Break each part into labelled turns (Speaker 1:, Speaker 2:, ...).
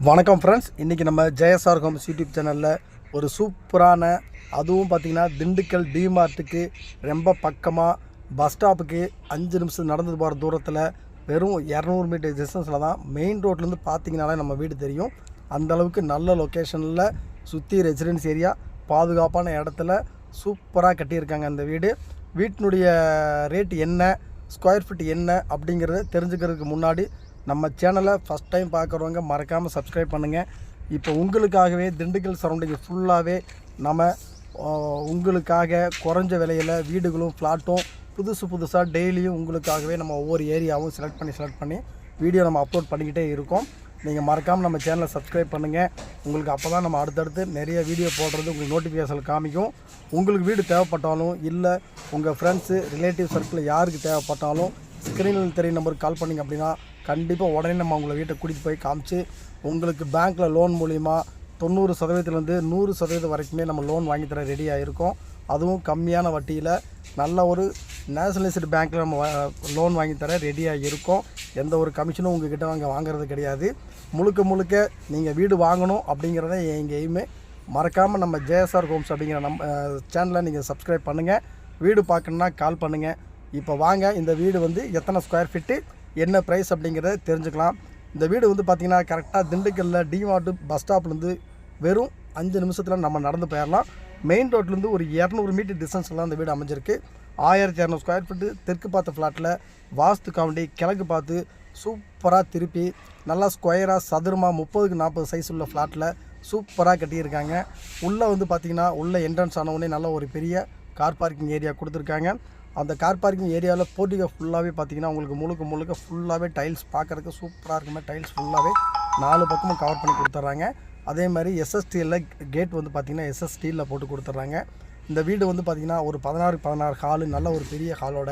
Speaker 1: வணக்கம் ஃப்ரெண்ட்ஸ் இன்றைக்கி நம்ம ஜெயசார் ஹோம்ஸ் யூடியூப் சேனலில் ஒரு சூப்பரான அதுவும் பார்த்திங்கன்னா திண்டுக்கல் டிமார்ட்டுக்கு ரொம்ப பக்கமாக பஸ் ஸ்டாப்புக்கு அஞ்சு நிமிஷம் நடந்து போகிற தூரத்தில் வெறும் இரநூறு மீட்டர் டிஸ்டன்ஸில் தான் மெயின் ரோட்லேருந்து பார்த்திங்கனாலே நம்ம வீடு தெரியும். அந்தளவுக்கு நல்ல லொக்கேஷனில் சுற்றி ரெசிடென்ஸ் ஏரியா பாதுகாப்பான இடத்துல சூப்பராக கட்டியிருக்காங்க அந்த வீடு. வீட்டினுடைய ரேட் என்ன ஸ்கொயர் ஃபீட் என்ன அப்படிங்கிறத தெரிஞ்சுக்கிறதுக்கு முன்னாடி நம்ம சேனலை ஃபஸ்ட் டைம் பார்க்குறவங்க மறக்காமல் சப்ஸ்கிரைப் பண்ணுங்கள் இப்போ உங்களுக்காகவே திண்டுக்கல் சரௌண்டிங் ஃபுல்லாகவே நம்ம உங்களுக்காக குறைஞ்ச விலையில் வீடுகளும் ஃப்ளாட்டும் புதுசு புதுசாக டெய்லியும் உங்களுக்காகவே நம்ம ஒவ்வொரு ஏரியாவும் செலக்ட் பண்ணி செலக்ட் பண்ணி வீடியோ நம்ம அப்லோட் பண்ணிக்கிட்டே இருக்கோம். நீங்கள் மறக்காமல் நம்ம சேனலை சப்ஸ்கிரைப் பண்ணுங்கள் உங்களுக்கு அப்போ தான் நம்ம அடுத்தடுத்து நிறைய வீடியோ போடுறது உங்களுக்கு நோட்டிஃபிகேஷன் காமிக்கும். உங்களுக்கு வீடு தேவைப்பட்டாலும் இல்லை உங்கள் ஃப்ரெண்ட்ஸு ரிலேட்டிவ் சர்க்கிளில் யாருக்கு தேவைப்பட்டாலும் ஸ்க்ரீனில் தெரிய நம்பருக்கு கால் பண்ணிங்க அப்படின்னா கண்டிப்பாக உடனே நம்ம உங்களை வீட்டை கூட்டிகிட்டு போய் காமிச்சு உங்களுக்கு பேங்க்கில் லோன் மூலிமா தொண்ணூறு சதவீதத்துலேருந்து நூறு சதவீதம் வரைக்குமே நம்ம லோன் வாங்கி தர ரெடியாக இருக்கோம் அதுவும் கம்மியான வட்டியில் நல்ல ஒரு நேஷனலைஸ்டு பேங்க்கில் நம்ம லோன் வாங்கி தர ரெடியாக இருக்கோம் எந்த ஒரு கமிஷனும் உங்ககிட்ட நாங்கள் வாங்குறது கிடையாது. முழுக்க முழுக்க நீங்கள் வீடு வாங்கணும் அப்படிங்கிறத எங்கள் எய்மே மறக்காமல் நம்ம ஜேஎஸ்ஆர் ஹோம்ஸ் அப்படிங்கிற நம்ம சேனலை நீங்கள் சப்ஸ்கிரைப் பண்ணுங்கள் வீடு பார்க்கணுன்னா கால் பண்ணுங்கள் இப்போ வாங்க இந்த வீடு வந்து எத்தனை ஸ்கொயர் ஃபீட்டு என்ன ப்ரைஸ் அப்படிங்கிறத தெரிஞ்சுக்கலாம். இந்த வீடு வந்து பார்த்திங்கன்னா கரெக்டாக திண்டுக்கல்லில் டிமார்ட்டு பஸ் ஸ்டாப்லேருந்து வெறும் அஞ்சு நிமிஷத்தில் நம்ம நடந்து போயிடலாம். மெயின் ரோட்லேருந்து ஒரு இரநூறு மீட்டர் டிஸ்டன்ஸில் இந்த வீடு அமைஞ்சிருக்கு. ஆயிரத்தி இரநூறு ஸ்கொயர் ஃபீட்டு தெற்கு பார்த்த ஃப்ளாட்டில் வாஸ்து காமெடி கிழக்கு பார்த்து சூப்பராக திருப்பி நல்லா ஸ்கொயராக சதுரமாக முப்பதுக்கு நாற்பது சைஸ் உள்ள ஃப்ளாட்டில் சூப்பராக கட்டியிருக்காங்க. உள்ளே வந்து பார்த்திங்கன்னா உள்ளே என்ட்ரன்ஸ் ஆனவுடனே நல்ல ஒரு பெரிய கார் பார்க்கிங் ஏரியா கொடுத்துருக்காங்க. அந்த கார் பார்க்கிங் ஏரியாவில் போர்ட்டிகோ ஃபுல்லாகவே பார்த்தீங்கன்னா உங்களுக்கு முழுக்க முழுக்க ஃபுல்லாகவே டைல்ஸ் பார்க்குறதுக்கு சூப்பராக இருக்குமே. டைல்ஸ் ஃபுல்லாகவே நாலு பக்கமும் கவர் பண்ணி கொடுத்துட்றாங்க. அதே மாதிரி எஸ்எஸ்டியில் கேட் வந்து பார்த்திங்கன்னா எஸ்எஸ்டியில் போட்டு கொடுத்துட்றாங்க. இந்த வீடு வந்து பார்த்திங்கன்னா ஒரு பதினாறு பதினாறு ஹாலு நல்ல ஒரு பெரிய ஹாலோட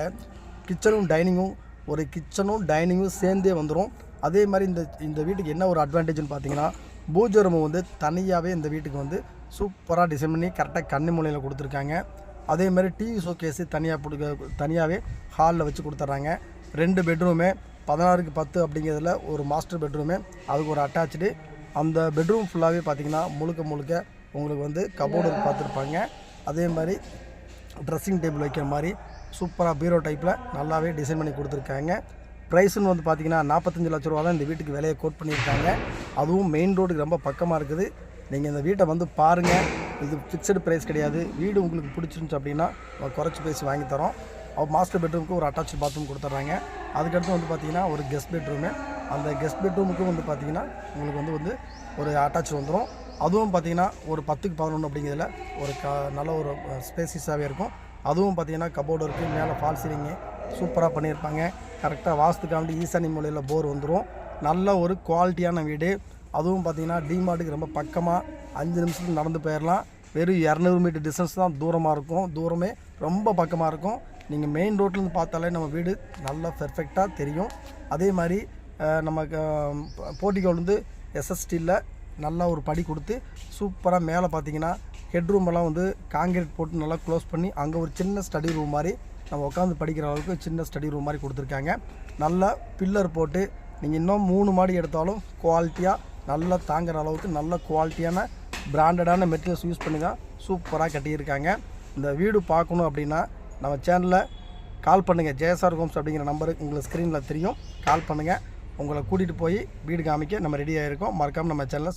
Speaker 1: கிச்சனும் டைனிங்கும் ஒரு கிச்சனும் டைனிங்கும் சேர்ந்தே வந்துடும் அதே மாதிரி இந்த இந்த வீட்டுக்கு என்ன ஒரு அட்வான்டேஜ்னு பார்த்தீங்கன்னா பூஜை ரூம் வந்து தனியாகவே இந்த வீட்டுக்கு வந்து சூப்பராக டிசைன் பண்ணி கரெக்டாக கண்ணு மூலையில் கொடுத்துருக்காங்க. அதே மாதிரி டிவி ஷோகேஸு தனியாக கொடுக்க தனியாகவே ஹாலில் வச்சு கொடுத்துட்றாங்க ரெண்டு பெட்ரூமே பதினாறுக்கு பத்து அப்படிங்கிறதுல ஒரு மாஸ்டர் பெட்ரூமு அதுக்கு ஒரு அட்டாச்சு அந்த பெட்ரூம் ஃபுல்லாகவே பார்த்தீங்கன்னா முழுக்க முழுக்க உங்களுக்கு வந்து கபோர்டு பார்த்துருப்பாங்க அதே மாதிரி ட்ரெஸ்ஸிங் டேபிள் வைக்கிற மாதிரி சூப்பராக பீரோ டைப்பில் நல்லாவே டிசைன் பண்ணி கொடுத்துருக்காங்க. ப்ரைஸுன்னு வந்து பார்த்தீங்கன்னா நாற்பத்தஞ்சு லட்ச ரூபா தான் இந்த வீட்டுக்கு விலையை கோட் பண்ணியிருக்காங்க. அதுவும் மெயின் ரோடுக்கு ரொம்ப பக்கமாக இருக்குது. நீங்கள் இந்த வீட்டை வந்து பாருங்கள் இது ஃபிக்ஸடு ப்ரைஸ் கிடையாது. வீடு உங்களுக்கு பிடிச்சிருந்துச்சு அப்படின்னா குறைச்சி பேசி வாங்கி தரோம். அவர் மாஸ்டர் பெட்ரூமுக்கு ஒரு அட்டாச் பாத்ரூம் கொடுத்துட்றாங்க. அதுக்கடுத்து வந்து பார்த்திங்கன்னா ஒரு கெஸ்ட் பெட்ரூமு அந்த கெஸ்ட் பெட்ரூமுக்கும் வந்து பார்த்தீங்கன்னா உங்களுக்கு வந்து வந்து ஒரு அட்டாச் வந்துடும் அதுவும் பார்த்தீங்கன்னா ஒரு பத்துக்கு பதினொன்று அப்படிங்கிறதுல ஒரு க நல்ல ஒரு ஸ்பேசிஸாகவே இருக்கும். அதுவும் பார்த்தீங்கன்னா கபோர்டு இருக்குது மேலே ஃபால் சீலிங்கு சூப்பராக பண்ணியிருப்பாங்க. கரெக்டாக வாஸ்துக்காண்டி ஈசானி மூலையில் போர் வந்துடும் நல்ல ஒரு குவாலிட்டியான வீடு. அதுவும் பார்த்தீங்கன்னா டிமார்ட்டுக்கு ரொம்ப பக்கமாக அஞ்சு நிமிஷத்துக்கு நடந்து போயிடலாம் வெறும் இரநூறு மீட்டர் டிஸ்டன்ஸ் தான் தூரமாக இருக்கும். தூரமே ரொம்ப பக்கமாக இருக்கும். நீங்கள் மெயின் ரோட்லேருந்து பார்த்தாலே நம்ம வீடு நல்லா பெர்ஃபெக்டாக தெரியும். அதே மாதிரி நமக்கு போட்டிக்கோலேருந்து எஸ்எஸ்டியில் நல்லா ஒரு படி கொடுத்து சூப்பராக மேலே பார்த்தீங்கன்னா ஹெட்ரூம் எல்லாம் வந்து காங்கிரீட் போட்டு நல்லா க்ளோஸ் பண்ணி அங்கே ஒரு சின்ன ஸ்டடி ரூம் மாதிரி நம்ம உட்காந்து படிக்கிற அளவுக்கு சின்ன ஸ்டடி ரூம் மாதிரி கொடுத்துருக்காங்க. நல்லா பில்லர் போட்டு நீங்கள் இன்னும் மூணு மாடி எடுத்தாலும் குவாலிட்டியாக நல்லா தாங்குற அளவுக்கு நல்ல குவாலிட்டியான பிராண்டடான மெட்டீரியல்ஸ் யூஸ் பண்ணி தான் சூப்பராக கட்டியிருக்காங்க. இந்த வீடு பார்க்கணும் அப்படின்னா நம்ம சேனலில் கால் பண்ணுங்கள் ஜேஎஸ்ஆர் ஹோம்ஸ் அப்படிங்கிற நம்பருக்கு உங்களுக்கு ஸ்க்ரீனில் தெரியும். கால் பண்ணுங்கள் உங்களை கூட்டிகிட்டு போய் வீடு காமிக்க நம்ம ரெடியாக இருக்கோம் மறக்காமல் நம்ம சேனலை